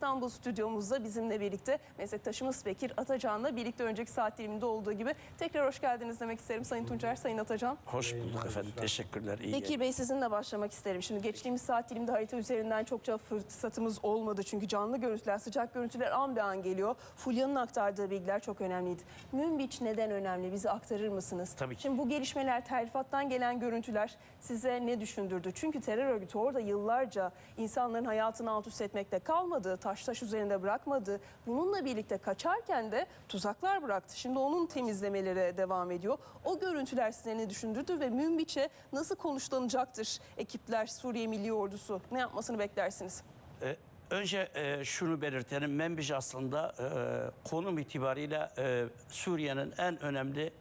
İstanbul stüdyomuzda bizimle birlikte meslektaşımız Bekir Atacan'la birlikte önceki saat diliminde olduğu gibi tekrar hoş geldiniz demek isterim Sayın Tuncer, Sayın Atacan. Hoş bulduk efendim. Teşekkürler. İyi Bekir Bey sizinle başlamak isterim. Şimdi geçtiğimiz saat dilimde harita üzerinden çokça fırsatımız olmadı. Çünkü canlı görüntüler, sıcak görüntüler an be an geliyor. Fulya'nın aktardığı bilgiler çok önemliydi. Münbiç neden önemli? Bizi aktarır mısınız? Tabii ki. Şimdi bu gelişmeler, terfattan gelen görüntüler size ne düşündürdü? Çünkü terör örgütü orada yıllarca insanların hayatını alt üst etmekte kalmadı. Taş taş üzerinde bırakmadı. Bununla birlikte kaçarken de tuzaklar bıraktı. Şimdi onun temizlemelere devam ediyor. O görüntüler size ne düşündürdü ve Münbiç'e nasıl konuşlanacaktır ekipler, Suriye Milli Ordusu? Ne yapmasını beklersiniz? Ee, önce e, şunu belirtelim. Menbiş aslında e, konum itibariyle e, Suriye'nin en önemli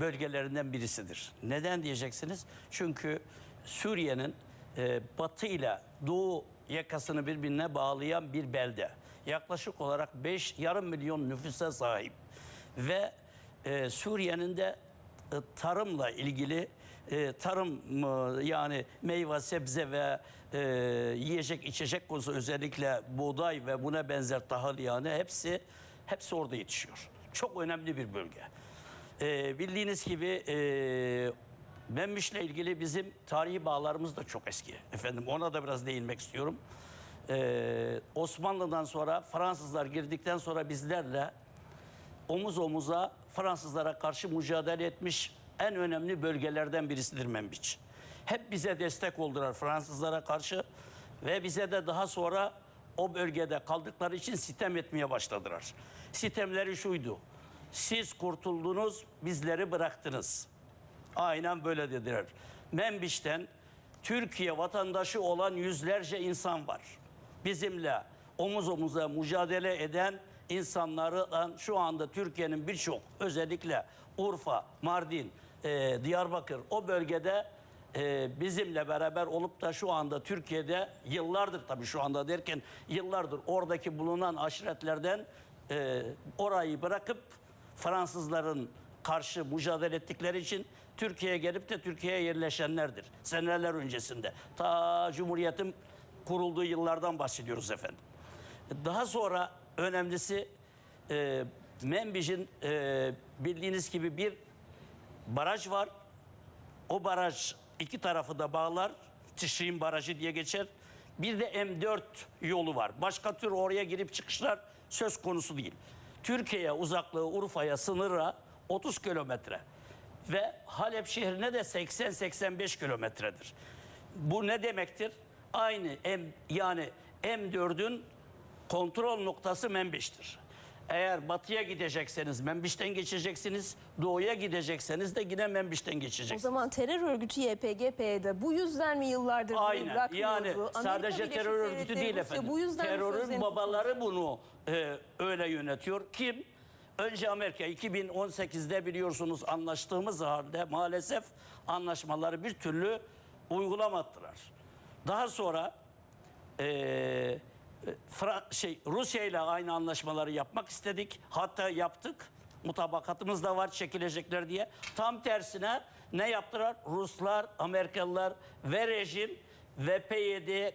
bölgelerinden birisidir. Neden diyeceksiniz? Çünkü Suriye'nin e, batı ile doğu yakasını birbirine bağlayan bir belde. Yaklaşık olarak 5 yarım milyon nüfusa sahip ve e, Suriye'nin de e, tarımla ilgili e, tarım e, yani meyve, sebze ve e, yiyecek içecek konusu özellikle buğday ve buna benzer tahıl yani hepsi hepsi orada yetişiyor. Çok önemli bir bölge. E, bildiğiniz gibi e, Memmiş'le ilgili bizim tarihi bağlarımız da çok eski. Efendim ona da biraz değinmek istiyorum. E, Osmanlı'dan sonra Fransızlar girdikten sonra bizlerle omuz omuza Fransızlara karşı mücadele etmiş en önemli bölgelerden birisidir Menbiç. Hep bize destek oldular Fransızlara karşı ve bize de daha sonra o bölgede kaldıkları için sitem etmeye başladılar. Sitemleri şuydu. Siz kurtuldunuz, bizleri bıraktınız. Aynen böyle dediler. Menbiç'ten Türkiye vatandaşı olan yüzlerce insan var. Bizimle omuz omuza mücadele eden insanlardan şu anda Türkiye'nin birçok özellikle Urfa, Mardin, e, Diyarbakır o bölgede e, bizimle beraber olup da şu anda Türkiye'de yıllardır tabii şu anda derken yıllardır oradaki bulunan aşiretlerden e, orayı bırakıp Fransızların karşı mücadele ettikleri için Türkiye'ye gelip de Türkiye'ye yerleşenlerdir. Seneler öncesinde. Ta Cumhuriyet'in kurulduğu yıllardan bahsediyoruz efendim. Daha sonra önemlisi e, Menbij'in e, bildiğiniz gibi bir baraj var. O baraj iki tarafı da bağlar. Tişrin Barajı diye geçer. Bir de M4 yolu var. Başka tür oraya girip çıkışlar söz konusu değil. Türkiye'ye uzaklığı Urfa'ya sınıra 30 kilometre ve Halep şehrine de 80-85 kilometredir. Bu ne demektir? Aynı M, yani M4'ün kontrol noktası Menbiş'tir. Eğer batıya gidecekseniz Menbiş'ten geçeceksiniz, doğuya gidecekseniz de yine Menbiş'ten O geçeceksiniz. zaman terör örgütü YPG-PYD bu yüzden mi yıllardır bunu Aynen. bırakmıyordu? Yani Amerika sadece Birleşik terör örgütü Devletleri, değil Rusya efendim. Bu yüzden mi Terörün sözlerini babaları bunu e, öyle yönetiyor. Kim? Önce Amerika 2018'de biliyorsunuz anlaştığımız halde maalesef anlaşmaları bir türlü uygulamadılar. Daha sonra e, Fra- şey Rusya ile aynı anlaşmaları yapmak istedik. Hatta yaptık. Mutabakatımız da var çekilecekler diye. Tam tersine ne yaptılar? Ruslar, Amerikalılar ve rejim ve PYD e,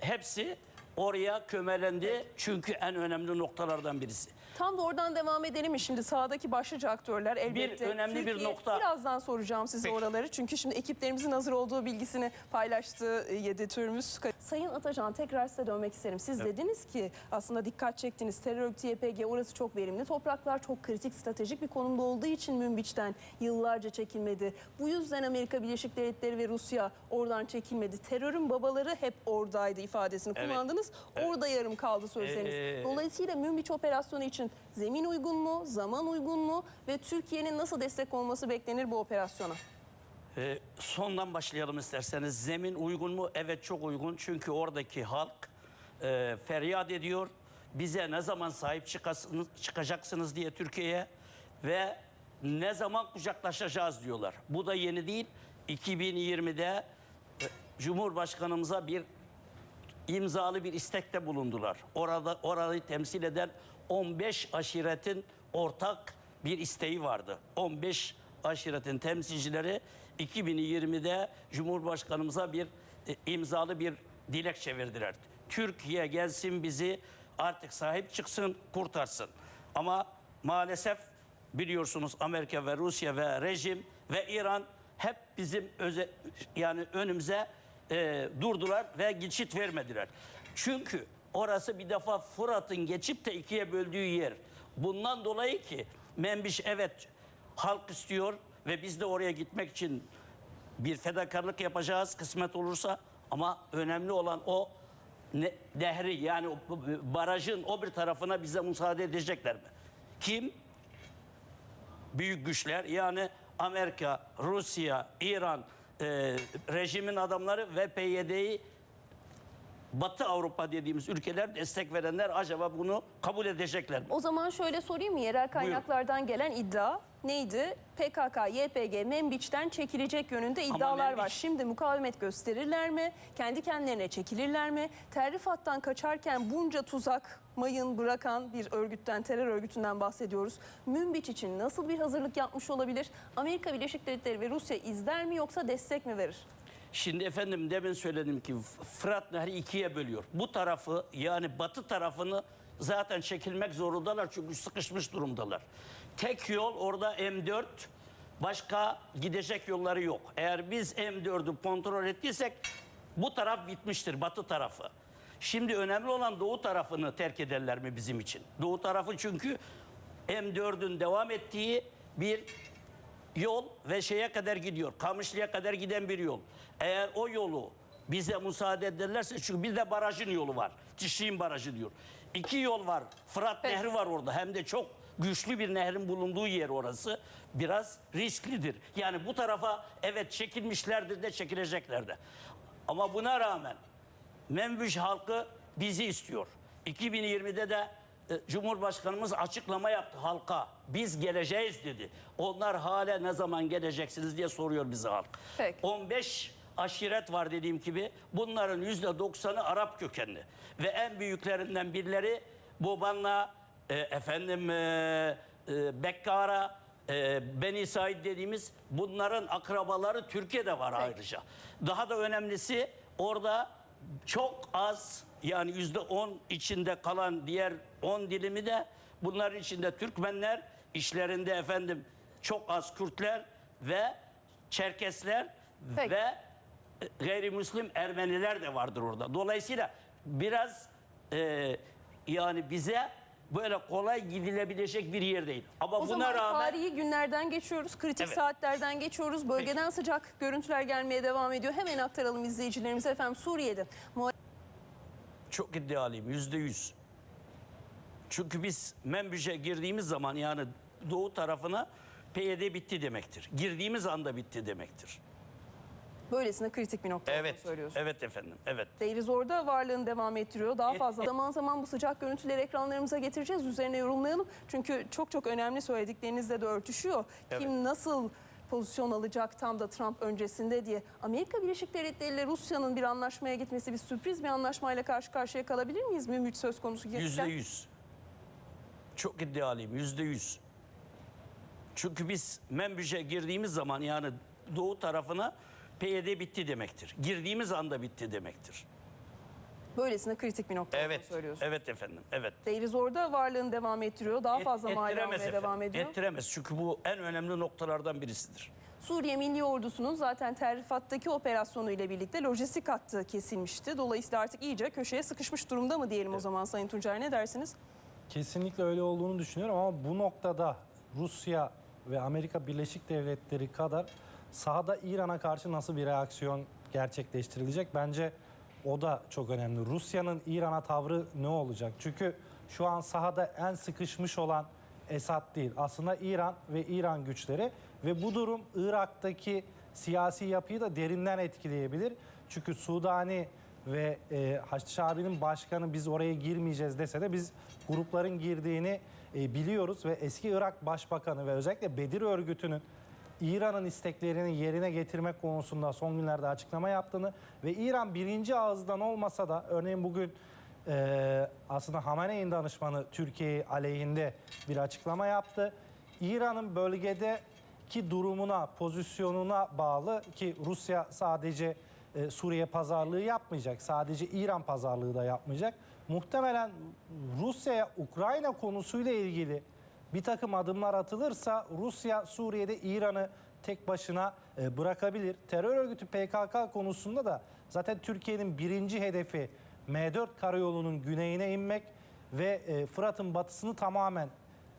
hepsi oraya kömelendi. Çünkü en önemli noktalardan birisi. Tam da oradan devam edelim mi? Şimdi sahadaki başlıca aktörler elbette. önemli bir Türkiye- nokta. Birazdan soracağım size Peki. oraları. Çünkü şimdi ekiplerimizin hazır olduğu bilgisini paylaştığı e, yeditörümüz. Sayın Atacan tekrar size dönmek isterim. Siz dediniz ki aslında dikkat çektiniz. Terör örgütü YPG orası çok verimli. Topraklar çok kritik stratejik bir konumda olduğu için Münbiç'ten yıllarca çekilmedi. Bu yüzden Amerika Birleşik Devletleri ve Rusya oradan çekilmedi. Terörün babaları hep oradaydı ifadesini Evet. kullandınız. Orada yarım kaldı sözleriniz. Ee, Dolayısıyla Münbiç operasyonu için zemin uygun mu, zaman uygun mu ve Türkiye'nin nasıl destek olması beklenir bu operasyona? Ee, sondan başlayalım isterseniz. Zemin uygun mu? Evet çok uygun. Çünkü oradaki halk e, feryat ediyor. Bize ne zaman sahip çıkasınız, çıkacaksınız diye Türkiye'ye ve ne zaman kucaklaşacağız diyorlar. Bu da yeni değil. 2020'de e, Cumhurbaşkanımıza bir imzalı bir istekte bulundular. Orada orayı temsil eden 15 aşiretin ortak bir isteği vardı. 15 aşiretin temsilcileri 2020'de Cumhurbaşkanımıza bir e, imzalı bir dilekçe verdiler. Türkiye gelsin bizi artık sahip çıksın, kurtarsın. Ama maalesef biliyorsunuz Amerika ve Rusya ve rejim ve İran hep bizim öze, yani önümüze e, durdular ve geçit vermediler. Çünkü orası bir defa Fırat'ın geçip de ikiye böldüğü yer. Bundan dolayı ki Membiş evet halk istiyor ve biz de oraya gitmek için bir fedakarlık yapacağız kısmet olursa ama önemli olan o ne, nehri yani o barajın o bir tarafına bize müsaade edecekler mi? Kim? Büyük güçler yani Amerika, Rusya, İran e, rejimin adamları ve PYD'yi Batı Avrupa dediğimiz ülkeler destek verenler acaba bunu kabul edecekler mi? O zaman şöyle sorayım mı? Yerel kaynaklardan gelen iddia neydi? PKK, YPG, Membiç'ten çekilecek yönünde iddialar var. Membiç- Şimdi mukavemet gösterirler mi? Kendi kendilerine çekilirler mi? Terrifat'tan kaçarken bunca tuzak, mayın bırakan bir örgütten, terör örgütünden bahsediyoruz. Münbiç için nasıl bir hazırlık yapmış olabilir? Amerika Birleşik Devletleri ve Rusya izler mi yoksa destek mi verir? Şimdi efendim demin söyledim ki Fırat Nehri ikiye bölüyor. Bu tarafı yani batı tarafını zaten çekilmek zorundalar çünkü sıkışmış durumdalar. Tek yol orada M4 başka gidecek yolları yok. Eğer biz M4'ü kontrol ettiysek bu taraf bitmiştir batı tarafı. Şimdi önemli olan doğu tarafını terk ederler mi bizim için? Doğu tarafı çünkü M4'ün devam ettiği bir yol ve şeye kadar gidiyor. Kamışlı'ya kadar giden bir yol. Eğer o yolu bize müsaade ederlerse çünkü bir de barajın yolu var. Tişiğin Barajı diyor. İki yol var. Fırat Peki. Nehri var orada. Hem de çok güçlü bir nehrin bulunduğu yer orası. Biraz risklidir. Yani bu tarafa evet çekilmişlerdir de çekilecekler de. Ama buna rağmen Menbüş halkı bizi istiyor. 2020'de de Cumhurbaşkanımız açıklama yaptı halka. Biz geleceğiz dedi. Onlar hala ne zaman geleceksiniz diye soruyor bize halk. Peki. 15 aşiret var dediğim gibi. Bunların %90'ı Arap kökenli. Ve en büyüklerinden birileri Boban'la e, efendim e, e, Bekkara, e, Beni Said dediğimiz bunların akrabaları Türkiye'de var ayrıca. Daha da önemlisi orada çok az yani yüzde on içinde kalan diğer on dilimi de bunların içinde Türkmenler, işlerinde efendim çok az Kürtler ve Çerkesler Peki. ve e, gayrimüslim Ermeniler de vardır orada. Dolayısıyla biraz e, yani bize böyle kolay gidilebilecek bir yer değil. Ama O buna zaman rağmen tarihi günlerden geçiyoruz, kritik Evet. saatlerden geçiyoruz. Bölgeden sıcak görüntüler gelmeye devam ediyor. Hemen aktaralım izleyicilerimize efendim Suriye'de. Çok iddialıyım yüzde yüz. Çünkü biz Membüç'e girdiğimiz zaman yani doğu tarafına PYD bitti demektir. Girdiğimiz anda bitti demektir. Böylesine kritik bir nokta Evet, söylüyorsun. evet efendim, evet. Değiliz orada varlığını devam ettiriyor. Daha fazla zaman zaman bu sıcak görüntüleri ekranlarımıza getireceğiz. Üzerine yorumlayalım. Çünkü çok çok önemli söylediklerinizle de örtüşüyor. Evet. Kim nasıl pozisyon alacak tam da Trump öncesinde diye. Amerika Birleşik Devletleri ile Rusya'nın bir anlaşmaya gitmesi bir sürpriz bir anlaşmayla karşı karşıya kalabilir miyiz? Mümkün söz konusu. Yüzde yüz. Çok iddialıyım, yüzde yüz. Çünkü biz Membüç'e girdiğimiz zaman yani doğu tarafına PYD bitti demektir. Girdiğimiz anda bitti demektir. Böylesine kritik bir nokta Evet, söylüyorsun. evet efendim, evet. Değiliz orada varlığını devam ettiriyor. Daha Et- fazla mal almaya efendim, devam ediyor. Ettiremez çünkü bu en önemli noktalardan birisidir. Suriye Milli Ordusu'nun zaten Terrifat'taki operasyonu ile birlikte lojistik hattı kesilmişti. Dolayısıyla artık iyice köşeye sıkışmış durumda mı diyelim o zaman Sayın Tuncer ne dersiniz? Kesinlikle öyle olduğunu düşünüyorum ama bu noktada Rusya ve Amerika Birleşik Devletleri kadar sahada İran'a karşı nasıl bir reaksiyon gerçekleştirilecek? Bence o da çok önemli. Rusya'nın İran'a tavrı ne olacak? Çünkü şu an sahada en sıkışmış olan Esad değil. Aslında İran ve İran güçleri ve bu durum Irak'taki siyasi yapıyı da derinden etkileyebilir. Çünkü Sudani ve e, Haçlı Şabi'nin başkanı biz oraya girmeyeceğiz dese de biz grupların girdiğini e, biliyoruz ve eski Irak Başbakanı ve özellikle Bedir örgütünün İran'ın isteklerini yerine getirmek konusunda son günlerde açıklama yaptığını ve İran birinci ağızdan olmasa da örneğin bugün e, aslında Hamene'in danışmanı Türkiye aleyhinde bir açıklama yaptı. İran'ın bölgedeki durumuna, pozisyonuna bağlı ki Rusya sadece e, Suriye pazarlığı yapmayacak. Sadece İran pazarlığı da yapmayacak. Muhtemelen Rusya'ya Ukrayna konusuyla ilgili bir takım adımlar atılırsa Rusya Suriye'de İran'ı tek başına e, bırakabilir. Terör örgütü PKK konusunda da zaten Türkiye'nin birinci hedefi M4 karayolunun güneyine inmek ve e, Fırat'ın batısını tamamen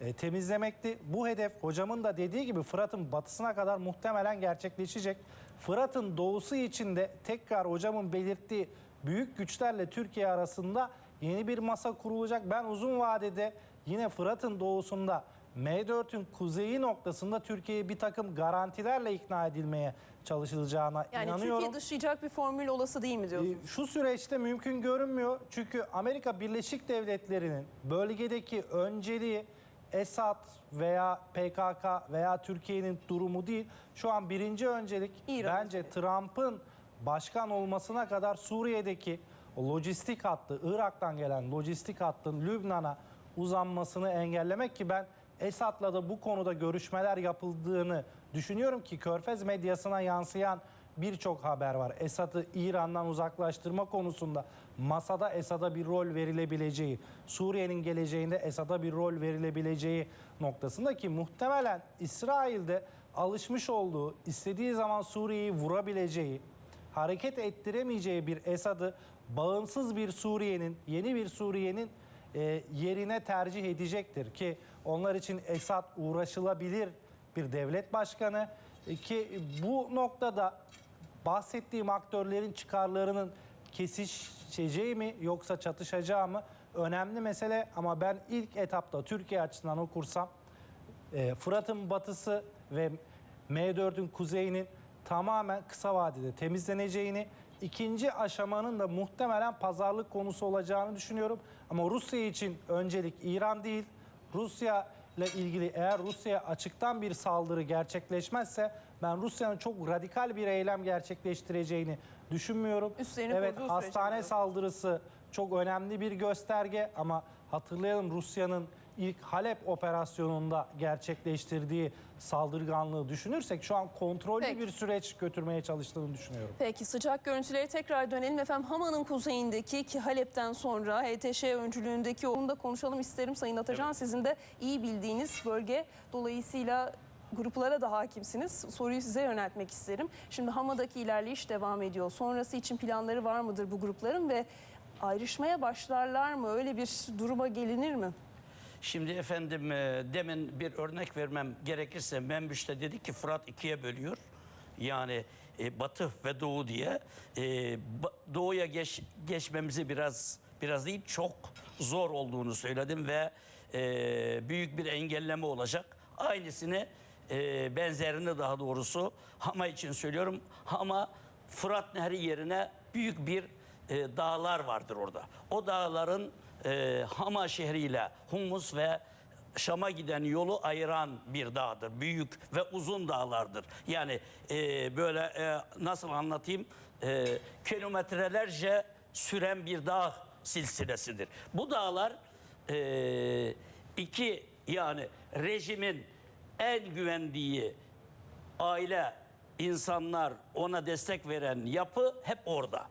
e, temizlemekti. Bu hedef hocamın da dediği gibi Fırat'ın batısına kadar muhtemelen gerçekleşecek. Fırat'ın doğusu için de tekrar hocamın belirttiği büyük güçlerle Türkiye arasında yeni bir masa kurulacak. Ben uzun vadede yine Fırat'ın doğusunda M4'ün kuzeyi noktasında Türkiye'yi bir takım garantilerle ikna edilmeye çalışılacağına Yani inanıyorum. Türkiye dışlayacak bir formül olası değil mi diyorsunuz? Ee, Şu süreçte mümkün görünmüyor. Çünkü Amerika Birleşik Devletleri'nin bölgedeki önceliği Esad veya PKK veya Türkiye'nin durumu değil. Şu an birinci öncelik İran. bence Trump'ın başkan olmasına kadar Suriye'deki lojistik hattı, Irak'tan gelen lojistik hattın Lübnan'a uzanmasını engellemek ki ben Esad'la da bu konuda görüşmeler yapıldığını düşünüyorum ki Körfez medyasına yansıyan birçok haber var. Esad'ı İran'dan uzaklaştırma konusunda masada Esad'a bir rol verilebileceği, Suriye'nin geleceğinde Esad'a bir rol verilebileceği noktasında ki muhtemelen İsrail'de alışmış olduğu, istediği zaman Suriye'yi vurabileceği, hareket ettiremeyeceği bir Esad'ı bağımsız bir Suriye'nin, yeni bir Suriye'nin e, yerine tercih edecektir ki onlar için Esad uğraşılabilir bir devlet başkanı E, ki bu noktada bahsettiğim aktörlerin çıkarlarının kesişeceği mi yoksa çatışacağı mı önemli mesele. Ama ben ilk etapta Türkiye açısından okursam e, Fırat'ın batısı ve M4'ün kuzeyinin tamamen kısa vadede temizleneceğini, ikinci aşamanın da muhtemelen pazarlık konusu olacağını düşünüyorum. Ama Rusya için öncelik İran değil, Rusya ile ilgili eğer Rusya'ya açıktan bir saldırı gerçekleşmezse ben Rusya'nın çok radikal bir eylem gerçekleştireceğini düşünmüyorum. Üstlerini evet hastane saldırısı çok önemli bir gösterge ama hatırlayalım Rusya'nın ilk Halep operasyonunda gerçekleştirdiği saldırganlığı düşünürsek şu an kontrollü Peki. bir süreç götürmeye çalıştığını düşünüyorum. Peki sıcak görüntülere tekrar dönelim efendim. Hama'nın kuzeyindeki ki Halep'ten sonra HTŞ öncülüğündeki onu da konuşalım isterim Sayın Atacan. Sizin de iyi bildiğiniz bölge dolayısıyla gruplara da hakimsiniz. Soruyu size yöneltmek isterim. Şimdi Hama'daki ilerleyiş devam ediyor. Sonrası için planları var mıdır bu grupların ve ayrışmaya başlarlar mı? Öyle bir duruma gelinir mi? Şimdi efendim e, demin bir örnek vermem gerekirse Membüş'te dedi ki Fırat ikiye bölüyor. Yani e, batı ve doğu diye. E, doğuya geç, geçmemizi biraz biraz değil çok zor olduğunu söyledim ve e, büyük bir engelleme olacak. Aynısını e, benzerini daha doğrusu Hama için söylüyorum. Hama Fırat Nehri yerine büyük bir e, dağlar vardır orada. O dağların e, Hama şehriyle Humus ve Şam'a giden yolu ayıran bir dağdır. Büyük ve uzun dağlardır. Yani e, böyle e, nasıl anlatayım? E, kilometrelerce süren bir dağ silsilesidir. Bu dağlar e, iki yani rejimin en güvendiği aile, insanlar ona destek veren yapı hep orada.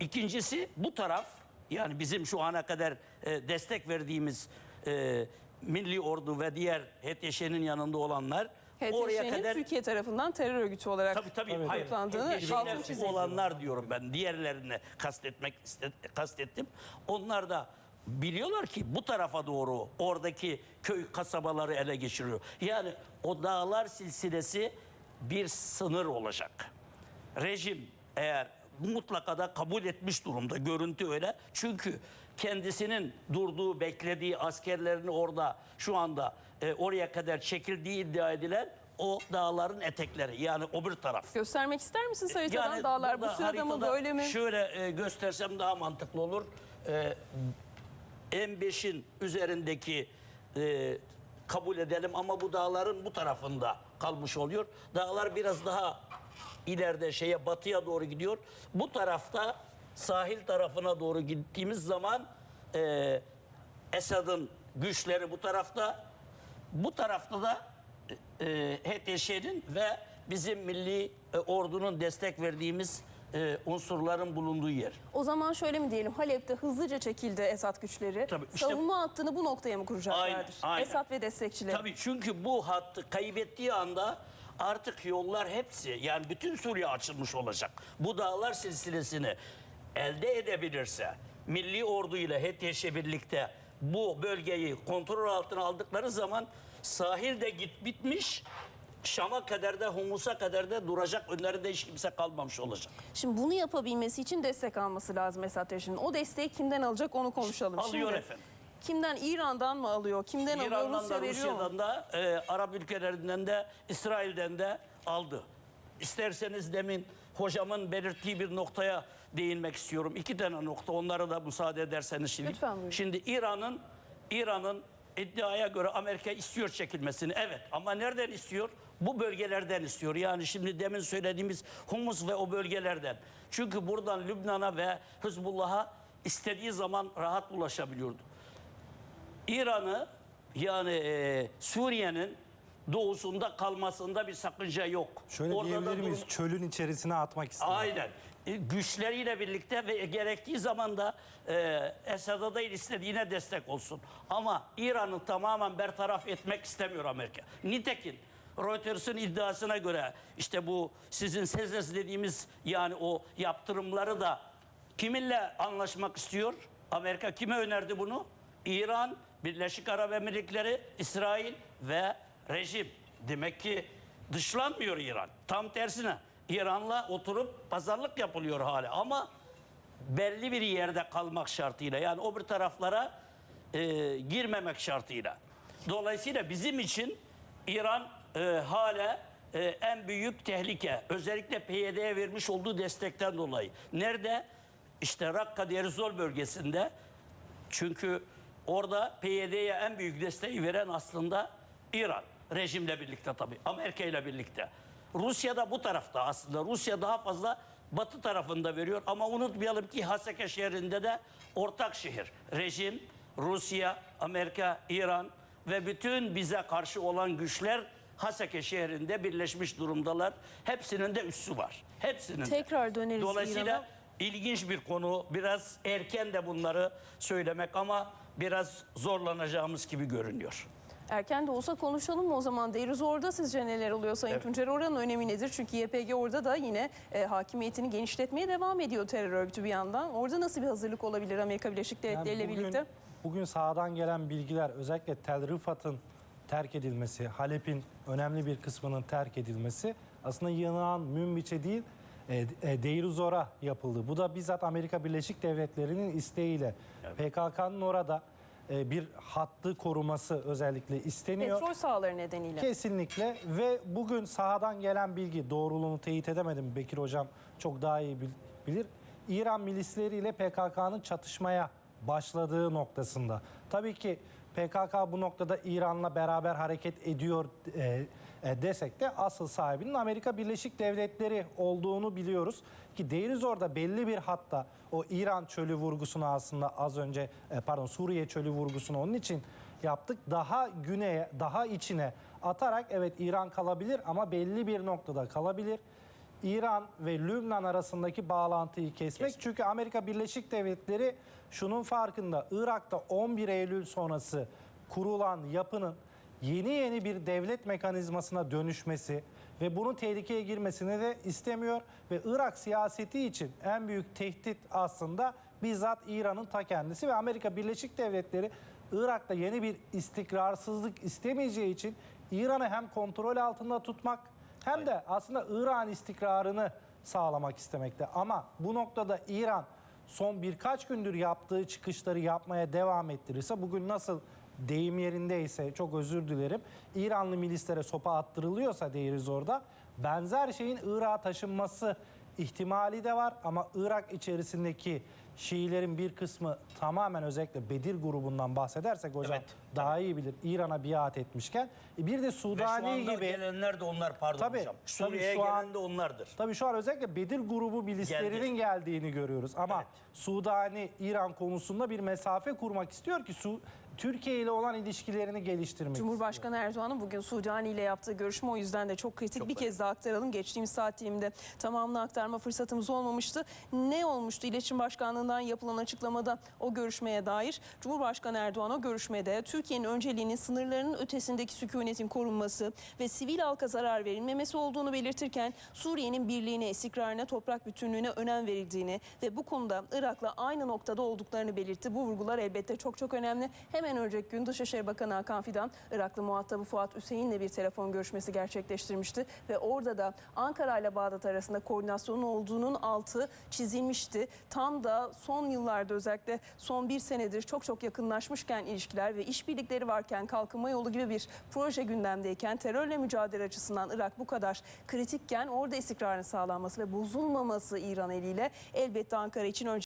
İkincisi bu taraf yani bizim şu ana kadar e, destek verdiğimiz e, Milli Ordu ve diğer HTŞ'nin yanında olanlar oraya kadar Türkiye tarafından terör örgütü olarak tabii tabii hayır HTŞ'ler altını çizelim. olanlar diyorum ben diğerlerine kastetmek kastettim. Onlar da biliyorlar ki bu tarafa doğru oradaki köy kasabaları ele geçiriyor. Yani o dağlar silsilesi bir sınır olacak. Rejim eğer mutlaka da kabul etmiş durumda. Görüntü öyle. Çünkü kendisinin durduğu, beklediği askerlerini orada şu anda e, oraya kadar çekildiği iddia edilen o dağların etekleri. Yani öbür taraf. Göstermek ister misiniz haritadan dağlar bu sırada mı böyle mi? Şöyle e, göstersem daha mantıklı olur. E, M5'in üzerindeki e, kabul edelim ama bu dağların bu tarafında kalmış oluyor. Dağlar biraz daha ileride şeye batıya doğru gidiyor. Bu tarafta sahil tarafına doğru gittiğimiz zaman e, Esad'ın güçleri bu tarafta. Bu tarafta da e, HTŞ'nin ve bizim milli e, ordunun destek verdiğimiz e, unsurların bulunduğu yer. O zaman şöyle mi diyelim Halep'te hızlıca çekildi Esad güçleri. Tabii, işte- Savunma hattını bu noktaya mı kuracaklardır? Aynen, aynen. Esad ve destekçileri. Tabii çünkü bu hattı kaybettiği anda artık yollar hepsi yani bütün Suriye açılmış olacak. Bu dağlar silsilesini elde edebilirse milli orduyla HTŞ birlikte bu bölgeyi kontrol altına aldıkları zaman sahil de git bitmiş Şam'a kadar da Humus'a kadar da duracak önlerinde hiç kimse kalmamış olacak. Şimdi bunu yapabilmesi için destek alması lazım Esad rejiminin. O desteği kimden alacak onu konuşalım. Alıyor Şimdi, efendim. Kimden? İran'dan mı alıyor? Kimden alıyor? İran'dan Rusya da veriyor mu? Rusya'dan da e, Arap ülkelerinden de İsrail'den de aldı. İsterseniz demin hocamın belirttiği bir noktaya değinmek istiyorum. İki tane nokta onlara da müsaade ederseniz şimdi. Lütfen buyurun. Şimdi İran'ın İran'ın iddiaya göre Amerika istiyor çekilmesini. Evet ama nereden istiyor? Bu bölgelerden istiyor. Yani şimdi demin söylediğimiz Humus ve o bölgelerden. Çünkü buradan Lübnan'a ve Hizbullah'a istediği zaman rahat ulaşabiliyordu. İran'ı yani e, Suriye'nin doğusunda kalmasında bir sakınca yok. Şöyle Orada da diyebilir miyiz? durum- Çölün içerisine atmak istiyor. Aynen. E, Güçleriyle birlikte ve gerektiği zaman da e, Esad'a değil istediğine destek olsun. Ama İran'ı tamamen bertaraf etmek istemiyor Amerika. Nitekim Reuters'ın iddiasına göre işte bu sizin SEZES dediğimiz yani o yaptırımları da kiminle anlaşmak istiyor? Amerika kime önerdi bunu? İran, Birleşik Arap Emirlikleri, İsrail ve rejim. Demek ki dışlanmıyor İran. Tam tersine İran'la oturup pazarlık yapılıyor hala ama belli bir yerde kalmak şartıyla yani o bir taraflara e, girmemek şartıyla. Dolayısıyla bizim için İran e, hala e, en büyük tehlike. Özellikle PYD'ye vermiş olduğu destekten dolayı. Nerede? İşte Rakka Derizol bölgesinde çünkü orada PYD'ye en büyük desteği veren aslında İran. Rejimle birlikte tabii. Amerika ile birlikte. Rusya da bu tarafta aslında. Rusya daha fazla batı tarafında veriyor. Ama unutmayalım ki Haseke şehrinde de ortak şehir. Rejim, Rusya, Amerika, İran ve bütün bize karşı olan güçler Haseke şehrinde birleşmiş durumdalar. Hepsinin de üssü var. Hepsinin. Tekrar döneriz Dolayısıyla İran'a. İlginç bir konu. Biraz erken de bunları söylemek ama biraz zorlanacağımız gibi görünüyor. Erken de olsa konuşalım mı o zaman? Deiriz orada sizce neler oluyor Sayın Evet. Tuncer? Oranın önemi nedir? Çünkü YPG orada da yine e, hakimiyetini genişletmeye devam ediyor terör örgütü bir yandan. Orada nasıl bir hazırlık olabilir Amerika Birleşik Devletleri ile Yani bugün, birlikte? Bugün sahadan gelen bilgiler özellikle Tel Rifat'ın terk edilmesi, Halep'in önemli bir kısmının terk edilmesi aslında Yanağan, Münbiç'e değil Deir Zor'a yapıldı. Bu da bizzat Amerika Birleşik Devletleri'nin isteğiyle PKK'nın orada e, bir hattı koruması özellikle isteniyor. Petrol sahaları nedeniyle. Kesinlikle ve bugün sahadan gelen bilgi doğruluğunu teyit edemedim. Bekir Hocam çok daha iyi bil- bilir. İran milisleriyle PKK'nın çatışmaya başladığı noktasında. Tabii ki PKK bu noktada İran'la beraber hareket ediyor e, e, desek de asıl sahibinin Amerika Birleşik Devletleri olduğunu biliyoruz. Ki Deiriz orada belli bir hatta o İran çölü vurgusunu aslında az önce e, pardon Suriye çölü vurgusunu onun için yaptık. Daha güneye, daha içine atarak evet İran kalabilir ama belli bir noktada kalabilir. İran ve Lübnan arasındaki bağlantıyı kesmek. Çünkü Amerika Birleşik Devletleri şunun farkında. Irak'ta 11 Eylül sonrası kurulan yapının yeni yeni bir devlet mekanizmasına dönüşmesi ve bunun tehlikeye girmesini de istemiyor ve Irak siyaseti için en büyük tehdit aslında bizzat İran'ın ta kendisi ve Amerika Birleşik Devletleri Irak'ta yeni bir istikrarsızlık istemeyeceği için İran'ı hem kontrol altında tutmak hem de aslında İran istikrarını sağlamak istemekte. Ama bu noktada İran son birkaç gündür yaptığı çıkışları yapmaya devam ettirirse bugün nasıl deyim yerindeyse çok özür dilerim. İranlı milislere sopa attırılıyorsa değeriz orada. Benzer şeyin Irak'a taşınması ihtimali de var ama Irak içerisindeki Şiilerin bir kısmı tamamen özellikle Bedir grubundan bahsedersek hocam Evet, daha iyi bilir İran'a biat etmişken. E Bir de Ve şu Sudani anda gibi gelenler de onlar pardon Tabii, hocam. tabii Suriye'ye şu an- gelen de onlardır. Tabii şu an özellikle Bedir grubu milislerinin geldiğini görüyoruz. Ama Evet. Sudani, İran konusunda bir mesafe kurmak istiyor ki Su, Türkiye ile olan ilişkilerini geliştirmek Cumhurbaşkanı Erdoğan'ın bugün Sudani ile yaptığı görüşme o yüzden de çok kritik. bir kez daha aktaralım. Geçtiğimiz saat diliminde tamamını aktarma fırsatımız olmamıştı. Ne olmuştu? İletişim Başkanlığı'ndan yapılan açıklamada o görüşmeye dair Cumhurbaşkanı Erdoğan o görüşmede Türkiye'nin önceliğinin sınırlarının ötesindeki sükunetin korunması ve sivil halka zarar verilmemesi olduğunu belirtirken Suriye'nin birliğine, istikrarına, toprak bütünlüğüne önem verildiğini ve bu konuda Irak'la aynı noktada olduklarını belirtti. Bu vurgular elbette çok çok önemli. Hemen önceki gün Dışişleri Bakanı Hakan Fidan, Iraklı muhatabı Fuat Hüseyin'le bir telefon görüşmesi gerçekleştirmişti ve orada da Ankara ile Bağdat arasında koordinasyonun olduğunun altı çizilmişti. Tam da son yıllarda özellikle son bir senedir çok çok yakınlaşmışken ilişkiler ve işbirlikleri varken kalkınma yolu gibi bir proje gündemdeyken terörle mücadele açısından Irak bu kadar kritikken orada istikrarın sağlanması ve bozulmaması İran eliyle elbette Ankara için önce